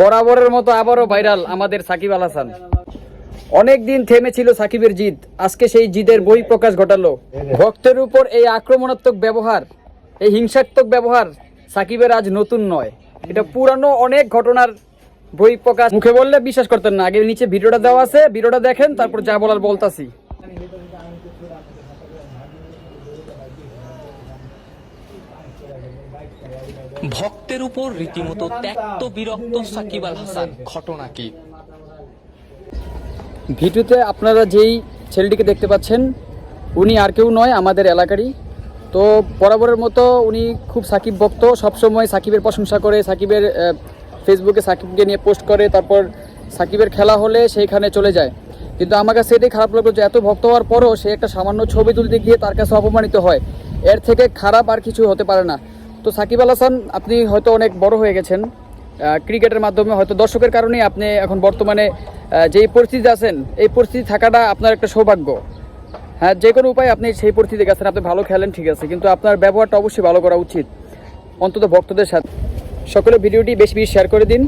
বরাবরের মতো আবারও ভাইরাল আমাদের সাকিব আল হাসান। অনেক দিন থেমেছিল সাকিবের জিদ। আজকে সেই জিদের বই প্রকাশ ঘটালো। ভক্তের উপর এই আক্রমণাত্মক ব্যবহার, এই হিংসাত্মক ব্যবহার সাকিবের আজ নতুন নয়। এটা পুরানো অনেক ঘটনার বই প্রকাশ মুখে বললে বিশ্বাস করতেন না। আগে নিচে ভিডিওটা দেওয়া আছে, ভিডিওটা দেখেন, তারপর যা বলার বলতাছি। ভক্তের উপর রীতিমতো ত্যক্ত বিরক্ত সাকিব আল হাসান। ঘটনা কি? ভিডিওতে আপনারা যেই ছেলেটিকে দেখতে পাচ্ছেন, উনি আর কেউ নয়, আমাদের এলাকারই। তো বরাবরের মতো উনি খুব সাকিব ভক্ত, সবসময় সাকিবের প্রশংসা করে, সাকিবের ফেসবুকে সাকিবকে নিয়ে পোস্ট করে, তারপর সাকিবের খেলা হলে সেইখানে চলে যায়। কিন্তু আমার কাছে এটাই খারাপ লাগল যে এত ভক্ত হওয়ার পরও সে একটা সামান্য ছবি তুলতে গিয়ে তার কাছে অপমানিত হয়। এর থেকে খারাপ আর কিছু হতে পারে না। তো সাকিব আল হাসান, আপনি হয়তো অনেক বড় হয়ে গেছেন ক্রিকেটের মাধ্যমে, হয়তো দর্শকের কারণেই আপনি এখন বর্তমানে যেই পরিস্থিতি আছেন, এই পরিস্থিতি থাকাটা আপনার একটা সৌভাগ্য। হ্যাঁ যে কোনো উপায় আপনি সেই পরিস্থিতি গেছেন, আপনি ভালো খেলেন, ঠিক আছে, কিন্তু আপনার ব্যবহারটা অবশ্যই ভালো করা উচিত, অন্তত ভক্তদের সাথে। সকলে ভিডিওটি বেশি বেশি শেয়ার করে দিন।